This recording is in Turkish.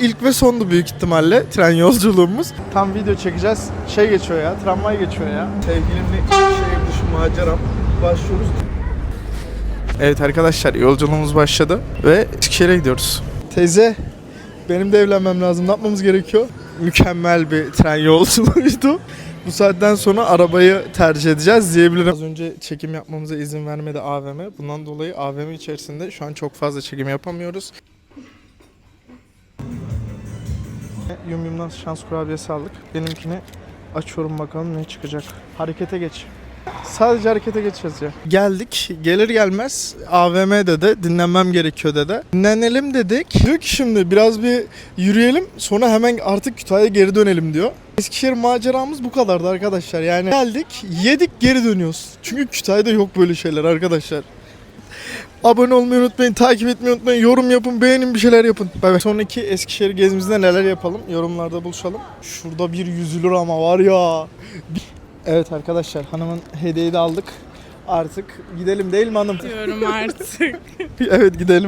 İlk ve sondu büyük ihtimalle tren yolculuğumuz. Tam video çekeceğiz. Şey geçiyor ya, tramvay geçiyor ya. Sevgilimle şehir dışı maceram. Başlıyoruz. Evet arkadaşlar yolculuğumuz başladı ve Eskişehir'e gidiyoruz. Teyze, benim de evlenmem lazım. Ne yapmamız gerekiyor? Mükemmel bir tren yolculuğuydu. Bu saatten sonra arabayı tercih edeceğiz diyebilirim. Az önce çekim yapmamıza izin vermedi AVM. Bundan dolayı AVM içerisinde şu an çok fazla çekim yapamıyoruz. Yum Yum'dan şans kurabiyesi aldık. Benimkini açıyorum bakalım ne çıkacak. Harekete geç. Sadece harekete geçeceğiz ya. Geldik. Gelir gelmez AVM'de de dinlenmem gerekiyor dedi. Dinlenelim dedik. Diyor ki şimdi biraz bir yürüyelim sonra hemen artık Kütahya'ya geri dönelim diyor. Eskişehir maceramız bu kadardı arkadaşlar. Yani geldik, yedik, geri dönüyoruz. Çünkü Kütahya'da yok böyle şeyler arkadaşlar. Abone olmayı unutmayın, takip etmeyi unutmayın, yorum yapın, beğenin bir şeyler yapın. Bay bay. Sonraki Eskişehir gezimizde neler yapalım? Yorumlarda buluşalım. Şurada bir yüzülür ama var ya. Evet arkadaşlar hanımın hediyeyi de aldık. Artık gidelim değil mi hanım? diyorum artık. evet gidelim.